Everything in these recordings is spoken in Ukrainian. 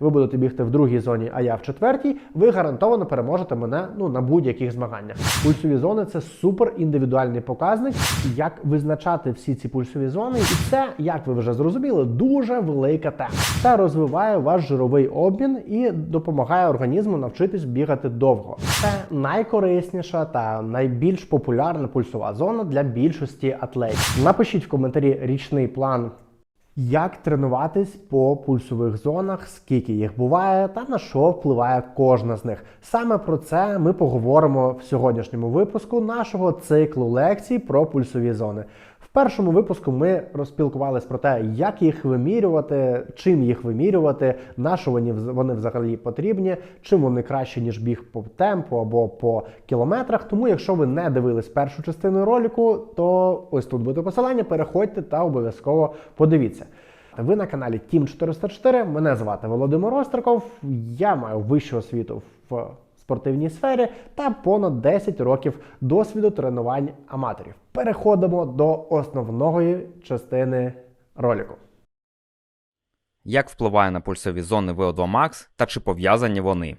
ви будете бігти в другій зоні, а я в четвертій, ви гарантовано переможете мене ну, на будь-яких змаганнях. Пульсові зони це супер індивідуальний показник, як визначати всі ці пульсові зони. І це, як ви вже зрозуміли, дуже велика тема. Це розвиває ваш жировий обмін і допомагає організму навчитись бігати довго. Це найкорисніша та найбільш популярна пульсова зона для більшості атлетів. Напишіть в коментарі річний план як тренуватись по пульсових зонах, скільки їх буває, та на що впливає кожна з них. Саме про це ми поговоримо в сьогоднішньому випуску нашого циклу лекцій про пульсові зони. Першому випуску ми розпілкувались про те, як їх вимірювати, чим їх вимірювати, на що вони вони взагалі потрібні, чим вони краще, ніж біг по темпу або по кілометрах. Тому, якщо ви не дивились першу частину ролику, то ось тут буде посилання. Переходьте та обов'язково подивіться. Ви на каналі Team 404. Мене звати Володимир Остриков. Я маю вищу освіту в спортивній сфері та понад 10 років досвіду тренувань аматорів. Переходимо до основної частини ролику. Як впливає на пульсові зони VO2 Max та чи пов'язані вони?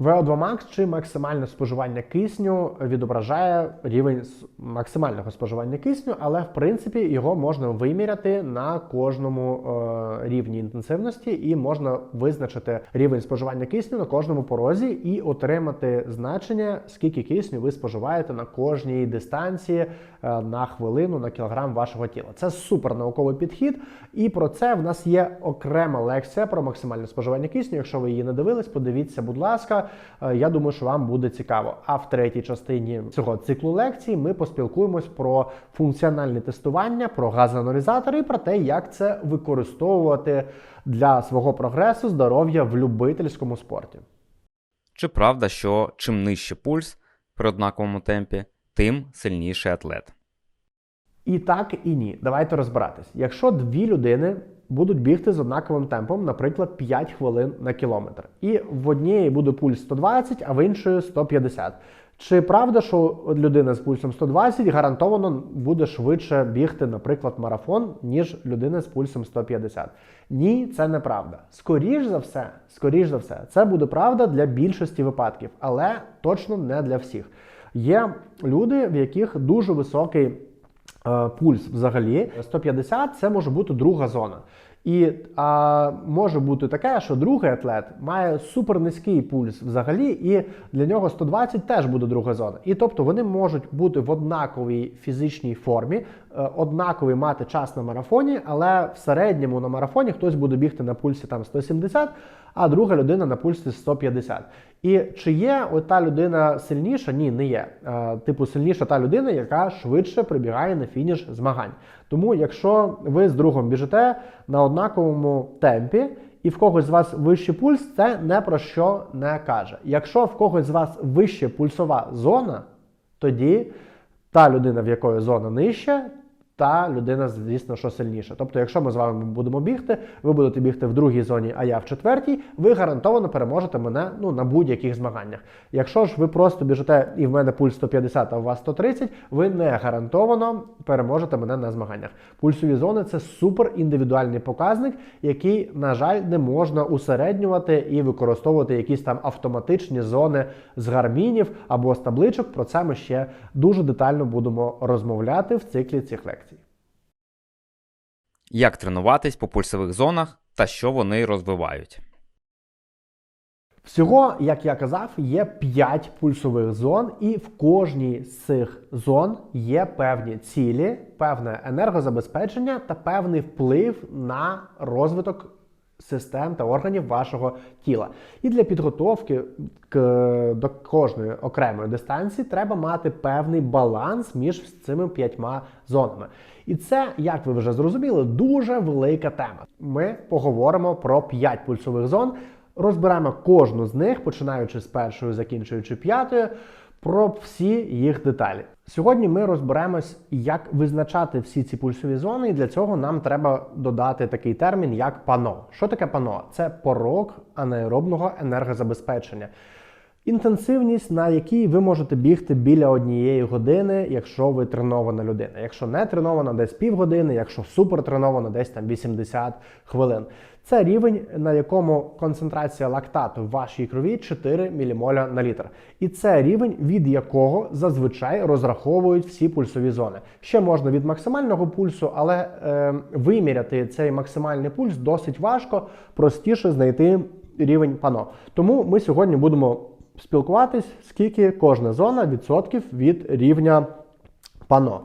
VO2 Max чи максимальне споживання кисню відображає рівень максимального споживання кисню, але в принципі його можна виміряти на кожному е, рівні інтенсивності, і можна визначити рівень споживання кисню на кожному порозі і отримати значення, скільки кисню ви споживаєте на кожній дистанції на хвилину, на кілограм вашого тіла. Це супер науковий підхід, і про це в нас є окрема лекція про максимальне споживання кисню. Якщо ви її не дивились, подивіться, будь ласка. Е, Я думаю, що вам буде цікаво. А в третій частині цього циклу лекцій ми поспілкуємось про функціональне тестування, про газоаналізатори і про те, як це використовувати для свого прогресу здоров'я в любительському спорті. Чи правда, що чим нижче пульс при однаковому темпі, тим сильніший атлет? І так, і ні. Давайте розбиратись. Якщо дві людини будуть бігти з однаковим темпом, наприклад, 5 хвилин на кілометр, і в однієї буде пульс 120, а в іншої 150. Чи правда, що людина з пульсом 120 гарантовано буде швидше бігти, наприклад, марафон, ніж людина з пульсом 150? Ні, це неправда. Скоріш за все, скоріш за все, це буде правда для більшості випадків, але точно не для всіх. Є люди, в яких дуже високий е, пульс взагалі 150 це може бути друга зона. І а, може бути таке, що другий атлет має супернизький пульс взагалі, і для нього 120 теж буде друга зона. І тобто вони можуть бути в однаковій фізичній формі, е, однаковий мати час на марафоні, але в середньому на марафоні хтось буде бігти на пульсі там 170, а друга людина на пульсі 150. І чи є ота людина сильніша? Ні, не є. Е, Типу, сильніша та людина, яка швидше прибігає на фініш змагань. Тому, якщо ви з другом біжите на однаковому темпі, і в когось з вас вищий пульс, це не про що не каже. Якщо в когось з вас вища пульсова зона, тоді та людина, в якої зона нижча, та людина, звісно, що сильніша. Тобто, якщо ми з вами будемо бігти, ви будете бігти в другій зоні, а я в четвертій, ви гарантовано переможете мене ну, на будь-яких змаганнях. Якщо ж ви просто біжите і в мене пульс 150, а у вас 130, ви не гарантовано переможете мене на змаганнях. Пульсові зони це супер індивідуальний показник, який, на жаль, не можна усереднювати і використовувати якісь там автоматичні зони з гармінів або з табличок. Про це ми ще дуже детально будемо розмовляти в циклі цих лекцій. Як тренуватись по пульсових зонах та що вони розвивають? Всього, як я казав, є 5 пульсових зон, і в кожній з цих зон є певні цілі, певне енергозабезпечення та певний вплив на розвиток систем та органів вашого тіла. І для підготовки к, до кожної окремої дистанції треба мати певний баланс між цими п'ятьма зонами. І це, як ви вже зрозуміли, дуже велика тема. Ми поговоримо про 5 пульсових зон. Розберемо кожну з них, починаючи з першої, закінчуючи п'ятою, про всі їх деталі. Сьогодні ми розберемось, як визначати всі ці пульсові зони, і для цього нам треба додати такий термін, як пано. Що таке пано? Це порог анаеробного енергозабезпечення. Інтенсивність, на якій ви можете бігти біля однієї години, якщо ви тренована людина. Якщо не тренована, десь півгодини, якщо супер тренована, десь там 80 хвилин. Це рівень, на якому концентрація лактату в вашій крові 4 мілімоля на літр. І це рівень, від якого зазвичай розраховують всі пульсові зони. Ще можна від максимального пульсу, але е, виміряти цей максимальний пульс досить важко, простіше знайти рівень пано. Тому ми сьогодні будемо спілкуватись, скільки кожна зона відсотків від рівня пано.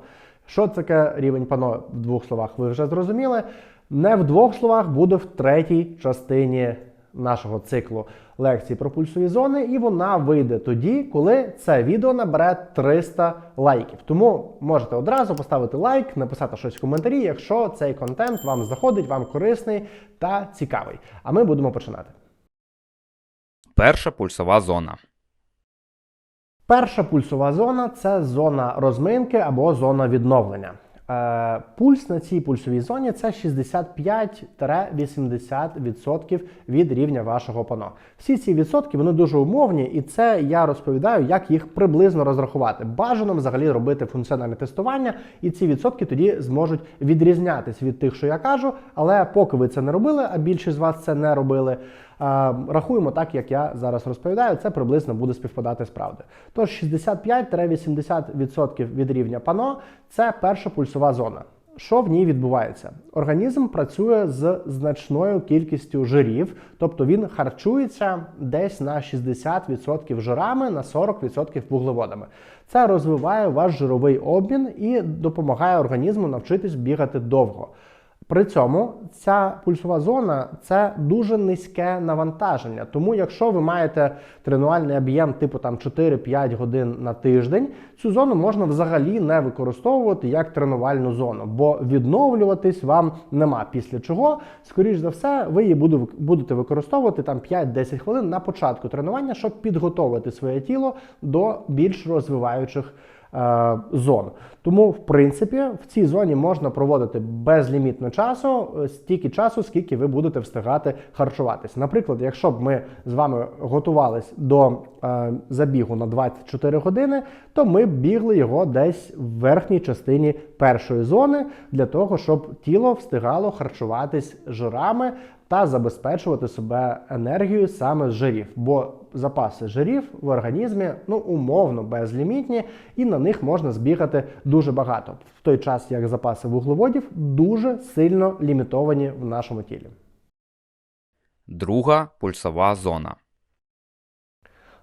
Що це таке рівень пано в двох словах? Ви вже зрозуміли. Не в двох словах буде в третій частині нашого циклу лекцій про пульсові зони, і вона вийде тоді, коли це відео набере 300 лайків. Тому можете одразу поставити лайк, написати щось в коментарі, якщо цей контент вам заходить, вам корисний та цікавий. А ми будемо починати. Перша пульсова зона. Перша пульсова зона це зона розминки або зона відновлення. Е, Пульс на цій пульсовій зоні це 65-80% від рівня вашого пано. Всі ці відсотки вони дуже умовні, і це я розповідаю, як їх приблизно розрахувати. Бажано взагалі робити функціональне тестування, і ці відсотки тоді зможуть відрізнятися від тих, що я кажу. Але поки ви це не робили, а більшість з вас це не робили. Рахуємо так, як я зараз розповідаю, це приблизно буде співпадати з правдою. Тож 65-80% від рівня пано це перша пульсова зона. Що в ній відбувається? Організм працює з значною кількістю жирів, тобто він харчується десь на 60% жирами, на 40% вуглеводами. Це розвиває ваш жировий обмін і допомагає організму навчитись бігати довго. При цьому ця пульсова зона це дуже низьке навантаження. Тому, якщо ви маєте тренувальний об'єм типу там 4-5 годин на тиждень, цю зону можна взагалі не використовувати як тренувальну зону, бо відновлюватись вам нема. Після чого, скоріш за все, ви її будете використовувати там 5-10 хвилин на початку тренування, щоб підготовити своє тіло до більш розвиваючих зон. Тому, в принципі, в цій зоні можна проводити безлімітно часу, е, стільки часу, скільки ви будете встигати харчуватись. Наприклад, якщо б ми з вами готувались до е, забігу на 24 години, то ми б бігли його десь в верхній частині першої зони для того, щоб тіло встигало харчуватись жирами та забезпечувати себе енергією саме з жирів, бо запаси жирів в організмі ну умовно безлімітні, і на них можна збігати дуже багато. В той час як запаси вуглеводів дуже сильно лімітовані в нашому тілі. Друга пульсова зона.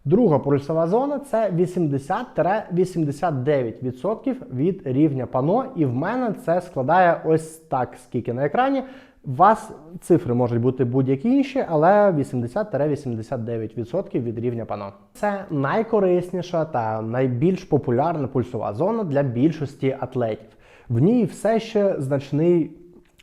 Друга пульсова зона це 80-89% від рівня пано, і в мене це складає ось так, скільки на екрані. У вас цифри можуть бути будь-які інші, але 80-89% від рівня пано. Це найкорисніша та найбільш популярна пульсова зона для більшості атлетів. В ній все ще значний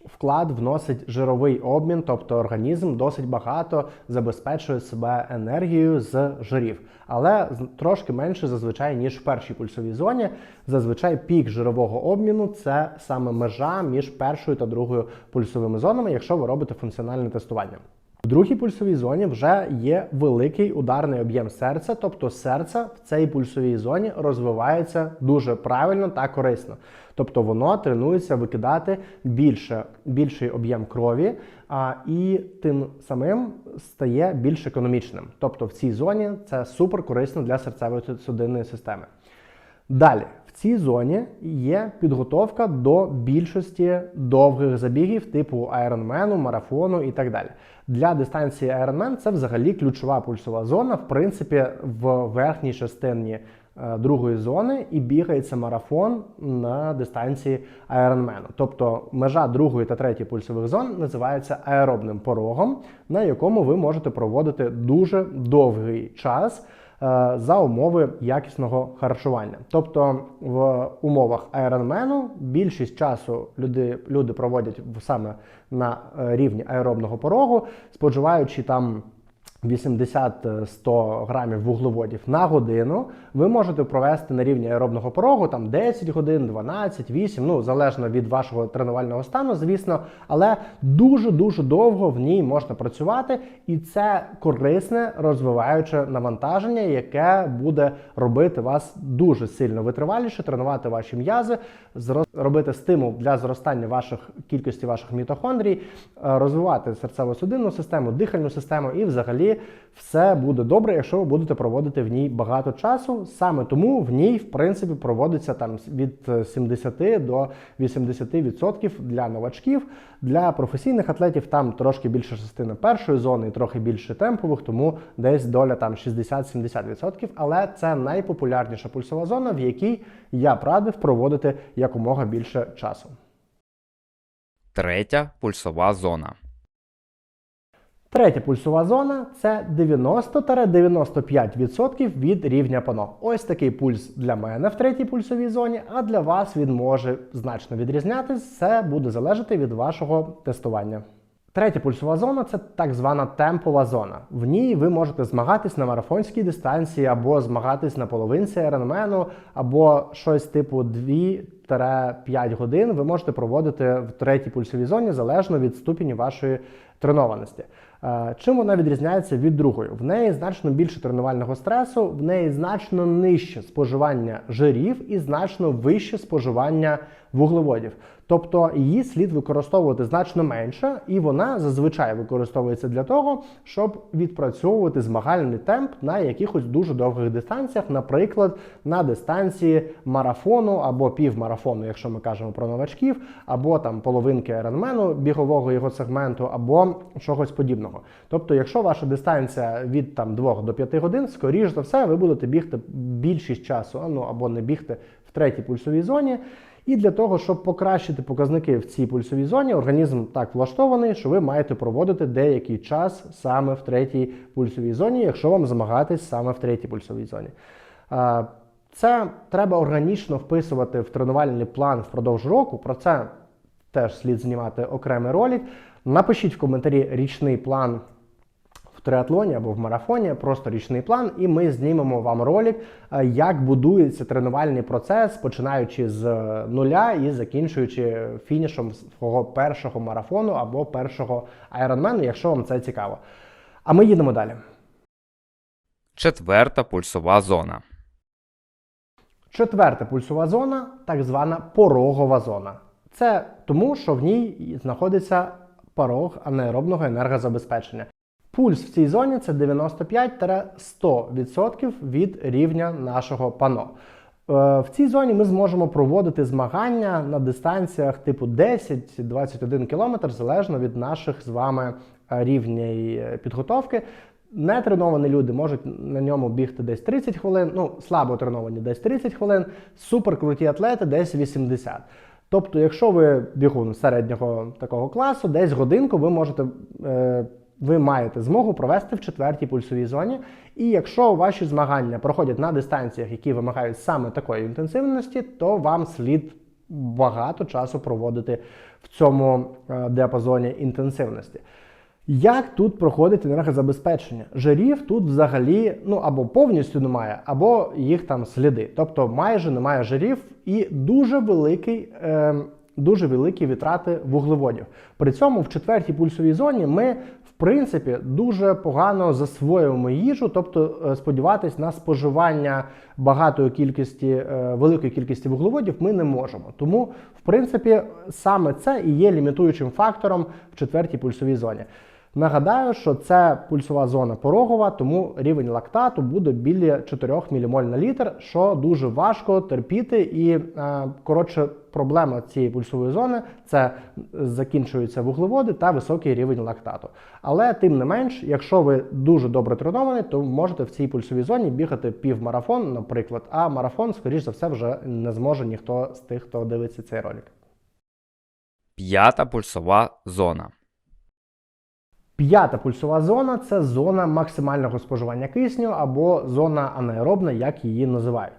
вклад вносить жировий обмін, тобто організм досить багато забезпечує себе енергією з жирів, але трошки менше зазвичай ніж в першій пульсовій зоні. Зазвичай пік жирового обміну це саме межа між першою та другою пульсовими зонами, якщо ви робите функціональне тестування. В другій пульсовій зоні вже є великий ударний об'єм серця, тобто серце в цій пульсовій зоні розвивається дуже правильно та корисно. Тобто воно тренується викидати більше, більший об'єм крові, а, і тим самим стає більш економічним. Тобто в цій зоні це супер корисно для серцево-судинної системи. Далі, в цій зоні є підготовка до більшості довгих забігів, типу айронмену, марафону і так далі. Для дистанції Ironman це взагалі ключова пульсова зона, в принципі, в верхній частині е, другої зони і бігається марафон на дистанції Ironman. Тобто межа другої та третьої пульсових зон називається аеробним порогом, на якому ви можете проводити дуже довгий час за умови якісного харчування. Тобто в умовах айронмену більшість часу люди, люди проводять саме на е, рівні аеробного порогу, споживаючи там 80-100 грамів вуглеводів на годину, ви можете провести на рівні аеробного порогу там 10 годин, 12, 8, ну залежно від вашого тренувального стану, звісно, але дуже-дуже довго в ній можна працювати, і це корисне розвиваюче навантаження, яке буде робити вас дуже сильно витриваліше, тренувати ваші м'язи, робити стимул для зростання ваших кількості ваших мітохондрій, е, розвивати серцево-судинну систему, дихальну систему, і взагалі все буде добре, якщо ви будете проводити в ній багато часу. Саме тому в ній, в принципі, проводиться там від е, 70 до 80% для новачків. Для професійних атлетів там трошки більше частина першої зони і трохи більше темпових, тому десь доля там 60-70%. Але це найпопулярніша пульсова зона, в якій я б радив проводити якомога більше часу. Третя пульсова зона. Третя пульсова зона це 90-95% від рівня пано. Ось такий пульс для мене в третій пульсовій зоні, а для вас він може значно відрізнятись. Це буде залежати від вашого тестування. Третя пульсова зона це так звана темпова зона. В ній ви можете змагатись на марафонській дистанції, або змагатись на половинці Ironman, або щось типу 2-5 годин ви можете проводити в третій пульсовій зоні залежно від ступені вашої тренованості. Е, Чим вона відрізняється від другої? В неї значно більше тренувального стресу, в неї значно нижче споживання жирів і значно вище споживання вуглеводів. Тобто її слід використовувати значно менше, і вона зазвичай використовується для того, щоб відпрацьовувати змагальний темп на якихось дуже довгих дистанціях, наприклад, на дистанції марафону або півмарафону, якщо ми кажемо про новачків, або там половинки айронмену, бігового його сегменту, або чогось подібного. Тобто, якщо ваша дистанція від там 2 до 5 годин, скоріш за все, ви будете бігти більшість часу, ну або не бігти в третій пульсовій зоні. І для того, щоб покращити показники в цій пульсовій зоні, організм так влаштований, що ви маєте проводити деякий час саме в третій пульсовій зоні, якщо вам змагатись саме в третій пульсовій зоні. Це треба органічно вписувати в тренувальний план впродовж року. Про це теж слід знімати окремий ролик. Напишіть в коментарі річний план триатлоні або в марафоні, просто річний план, і ми знімемо вам ролик, е, як будується тренувальний процес, починаючи з е, нуля і закінчуючи фінішом свого першого марафону або першого айронмену, якщо вам це цікаво. А ми їдемо далі. Четверта пульсова зона. Четверта пульсова зона, так звана порогова зона. Це тому, що в ній знаходиться порог анаеробного енергозабезпечення. Пульс в цій зоні це 95-100% від рівня нашого пано. Е, В цій зоні ми зможемо проводити змагання на дистанціях типу 10-21 км, залежно від наших з вами е, рівнів е, підготовки. Нетреновані люди можуть на ньому бігти десь 30 хвилин, ну слабо треновані десь 30 хвилин, суперкруті атлети десь 80. Тобто, якщо ви бігун середнього такого класу, десь годинку ви можете. Е, ви маєте змогу провести в четвертій пульсовій зоні. І якщо ваші змагання проходять на дистанціях, які вимагають саме такої інтенсивності, то вам слід багато часу проводити в цьому е, діапазоні інтенсивності. Як тут проходить енергозабезпечення? Жирів тут взагалі ну або повністю немає, або їх там сліди. Тобто майже немає жирів і дуже великий. Е, Дуже великі витрати вуглеводів. При цьому в четвертій пульсовій зоні ми, принципі, дуже погано засвоюємо їжу, тобто е, сподіватись на споживання багатої кількості, е, великої кількості вуглеводів ми не можемо. Тому, в принципі, саме це і є лімітуючим фактором в четвертій пульсовій зоні. Нагадаю, що це пульсова зона порогова, тому рівень лактату буде біля 4 мілімоль на літр, що дуже важко терпіти. І е, коротше, проблема цієї пульсової зони це закінчуються вуглеводи та високий рівень лактату. Але тим не менш, якщо ви дуже добре треновані, то можете в цій пульсовій зоні бігати півмарафон, наприклад. А марафон, скоріш за все, вже не зможе ніхто з тих, хто дивиться цей ролик. П'ята пульсова зона. П'ята пульсова зона це зона максимального споживання кисню або зона анаеробна, як її називають.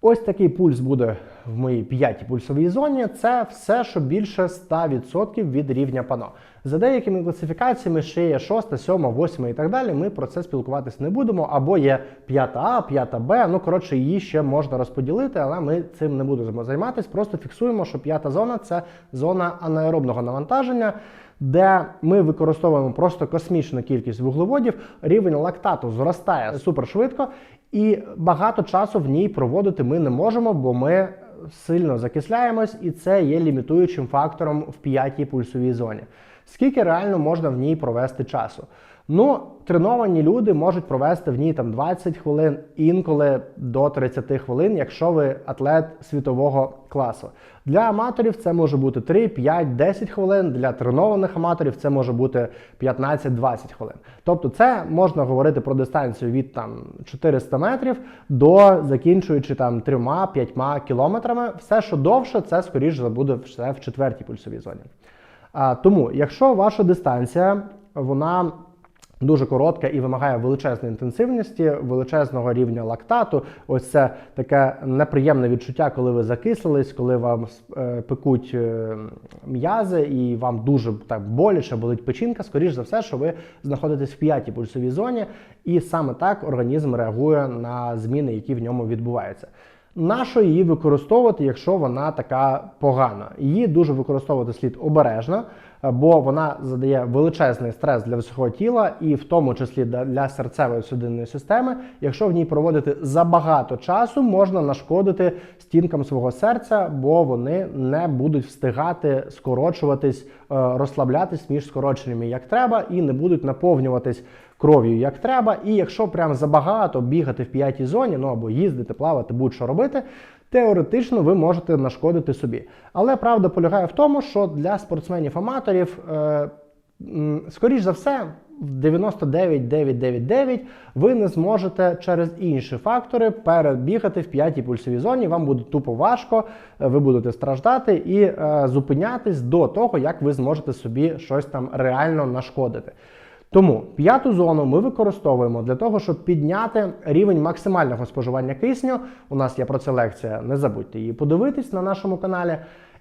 Ось такий пульс буде в моїй п'ятій пульсовій зоні. Це все, що більше 100% від рівня пано. За деякими класифікаціями ще є 6, 7, 8 і так далі. Ми про це спілкуватись не будемо. Або є 5 А, 5 Б. Ну коротше, її ще можна розподілити, але ми цим не будемо займатися. Просто фіксуємо, що п'ята зона це зона анаеробного навантаження. Де ми використовуємо просто космічну кількість вуглеводів, рівень лактату зростає супершвидко, і багато часу в ній проводити ми не можемо, бо ми сильно закисляємось, і це є лімітуючим фактором в п'ятій пульсовій зоні. Скільки реально можна в ній провести часу? Ну, треновані люди можуть провести в ній там 20 хвилин, інколи до 30 хвилин, якщо ви атлет світового класу. Для аматорів це може бути 3, 5, 10 хвилин. Для тренованих аматорів це може бути 15-20 хвилин. Тобто, це можна говорити про дистанцію від там 400 метрів до закінчуючи там 3-5 кілометрами. Все, що довше, це скоріш буде все в четвертій пульсовій зоні. Тому, якщо ваша дистанція вона дуже коротка і вимагає величезної інтенсивності, величезного рівня лактату, ось це таке неприємне відчуття, коли ви закислились, коли вам е, пекуть е, м'язи і вам дуже так боляче болить печінка, скоріш за все, що ви знаходитесь в п'ятій пульсовій зоні, і саме так організм реагує на зміни, які в ньому відбуваються. Нащо її використовувати, якщо вона така погана? Її дуже використовувати слід обережно, бо вона задає величезний стрес для всього тіла, і в тому числі для серцевої судинної системи. Якщо в ній проводити забагато часу, можна нашкодити стінкам свого серця, бо вони не будуть встигати скорочуватись, е, розслаблятись між скороченнями як треба, і не будуть наповнюватись кров'ю як треба. І якщо прям забагато бігати в п'ятій зоні, ну або їздити, плавати, будь-що робити, теоретично ви можете нашкодити собі. Але правда полягає в тому, що для спортсменів-аматорів, е, скоріш за все, в 99,999 ви не зможете через інші фактори перебігати в п'ятій пульсовій зоні. Вам буде тупо важко, ви будете страждати і е, зупинятись до того, як ви зможете собі щось там реально нашкодити. Тому п'яту зону ми використовуємо для того, щоб підняти рівень максимального споживання кисню. У нас є про це лекція, не забудьте її подивитись на нашому каналі.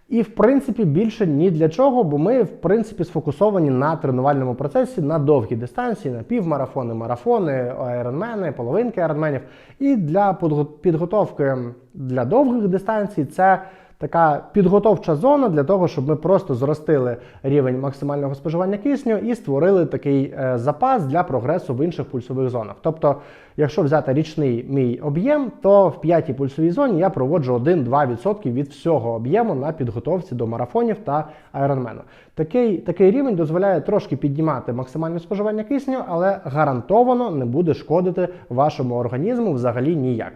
І, в принципі, більше ні для чого, бо ми, в принципі, сфокусовані на тренувальному процесі на довгі дистанції, на півмарафони, марафони, айронмени, половинки айронменів. І для підготовки для довгих дистанцій це така підготовча зона для того, щоб ми просто зростили рівень максимального споживання кисню і створили такий е, запас для прогресу в інших пульсових зонах. Тобто, якщо взяти річний мій об'єм, то в п'ятій пульсовій зоні я проводжу 1-2% від всього об'єму на підготовці до марафонів та айронмену. Такий, такий рівень дозволяє трошки піднімати максимальне споживання кисню, але гарантовано не буде шкодити вашому організму взагалі ніяк.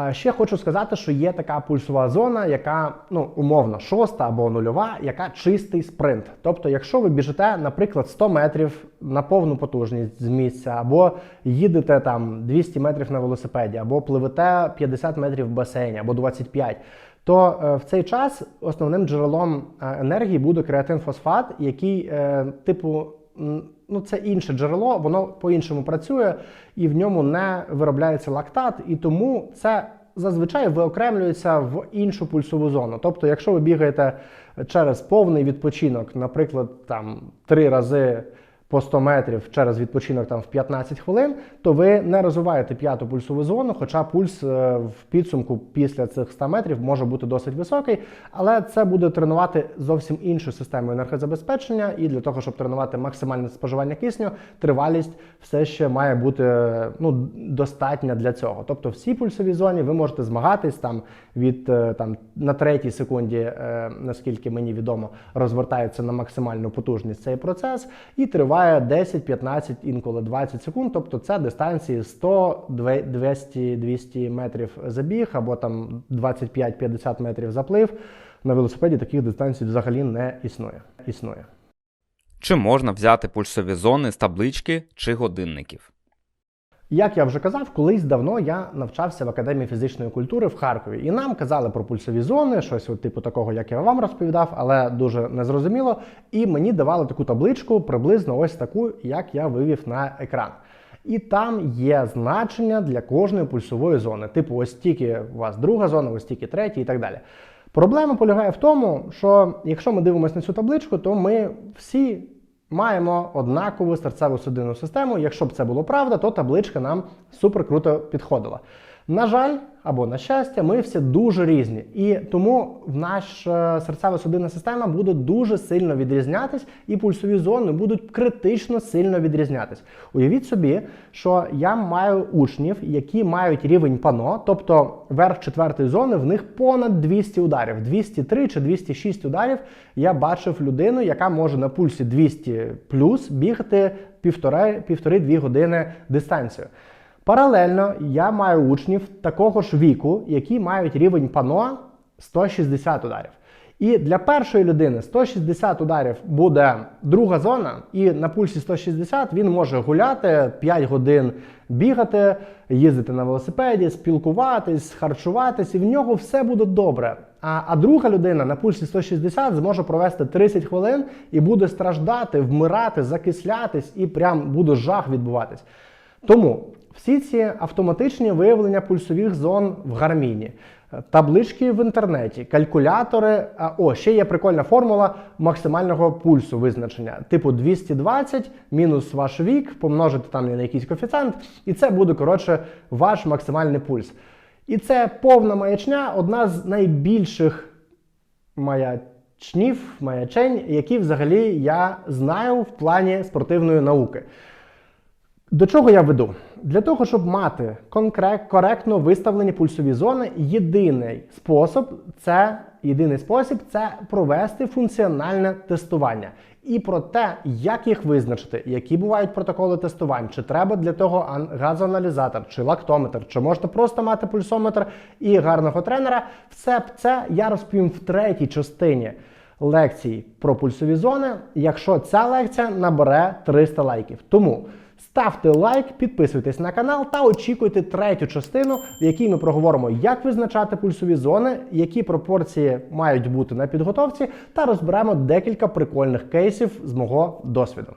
А ще хочу сказати, що є така пульсова зона, яка ну умовно шоста або нульова, яка чистий спринт. Тобто, якщо ви біжите, наприклад, 100 метрів на повну потужність з місця, або їдете там 200 метрів на велосипеді, або пливете 50 метрів в басейні, або 25, то е, в цей час основним джерелом е, енергії буде креатинфосфат, який е, типу ну це інше джерело, воно по-іншому працює і в ньому не виробляється лактат, і тому це зазвичай виокремлюється в іншу пульсову зону. Тобто, якщо ви бігаєте через повний відпочинок, наприклад, там три рази по 100 метрів через відпочинок там в 15 хвилин, то ви не розвиваєте п'яту пульсову зону, хоча пульс е, в підсумку після цих 100 метрів може бути досить високий, але це буде тренувати зовсім іншу систему енергозабезпечення, і для того, щоб тренувати максимальне споживання кисню, тривалість все ще має бути ну, достатня для цього. Тобто, в цій пульсовій зоні ви можете змагатись там від е, там на третій секунді, е, наскільки мені відомо, розвертається на максимальну потужність цей процес і триває триває 10, 15, інколи 20 секунд. Тобто це дистанції 100, 200, 200 метрів забіг або там 25-50 метрів заплив. На велосипеді таких дистанцій взагалі не існує. існує. Чи можна взяти пульсові зони з таблички чи годинників? Як я вже казав, колись давно я навчався в академії фізичної культури в Харкові, і нам казали про пульсові зони, щось от типу такого, як я вам розповідав, але дуже незрозуміло. І мені давали таку табличку, приблизно ось таку, як я вивів на екран. І там є значення для кожної пульсової зони. Типу, ось тільки у вас друга зона, ось тільки третя і так далі. Проблема полягає в тому, що якщо ми дивимося на цю табличку, то ми всі маємо однакову серцево судинну систему. Якщо б це було правда, то табличка нам супер круто підходила. На жаль, або на щастя, ми всі дуже різні, і тому в наша серцево-судинна система буде дуже сильно відрізнятись, і пульсові зони будуть критично сильно відрізнятись. Уявіть собі, що я маю учнів, які мають рівень пано, тобто верх четвертої зони, в них понад 200 ударів, 203 чи 206 ударів. Я бачив людину, яка може на пульсі 200 плюс бігати півтори-дві години дистанцію. Паралельно я маю учнів такого ж віку, які мають рівень пано 160 ударів. І для першої людини 160 ударів буде друга зона, і на пульсі 160 він може гуляти 5 годин бігати, їздити на велосипеді, спілкуватись, харчуватись, і в нього все буде добре. А, а друга людина на пульсі 160 зможе провести 30 хвилин і буде страждати, вмирати, закислятись, і прям буде жах відбуватись. Тому всі ці автоматичні виявлення пульсових зон в гарміні, таблички в інтернеті, калькулятори. О, ще є прикольна формула максимального пульсу визначення. Типу 220 мінус ваш вік, помножити там на якийсь коефіцієнт, і це буде коротше ваш максимальний пульс. І це повна маячня, одна з найбільших маячнів, маячень, які взагалі я знаю в плані спортивної науки. До чого я веду? Для того, щоб мати коректно виставлені пульсові зони, єдиний спосіб це єдиний спосіб це провести функціональне тестування. І про те, як їх визначити, які бувають протоколи тестувань, чи треба для того ан- газоаналізатор, чи лактометр, чи можна просто мати пульсометр і гарного тренера, все це я розповім в третій частині лекцій про пульсові зони, якщо ця лекція набере 300 лайків. Тому ставте лайк, підписуйтесь на канал та очікуйте третю частину, в якій ми проговоримо, як визначати пульсові зони, які пропорції мають бути на підготовці, та розберемо декілька прикольних кейсів з мого досвіду.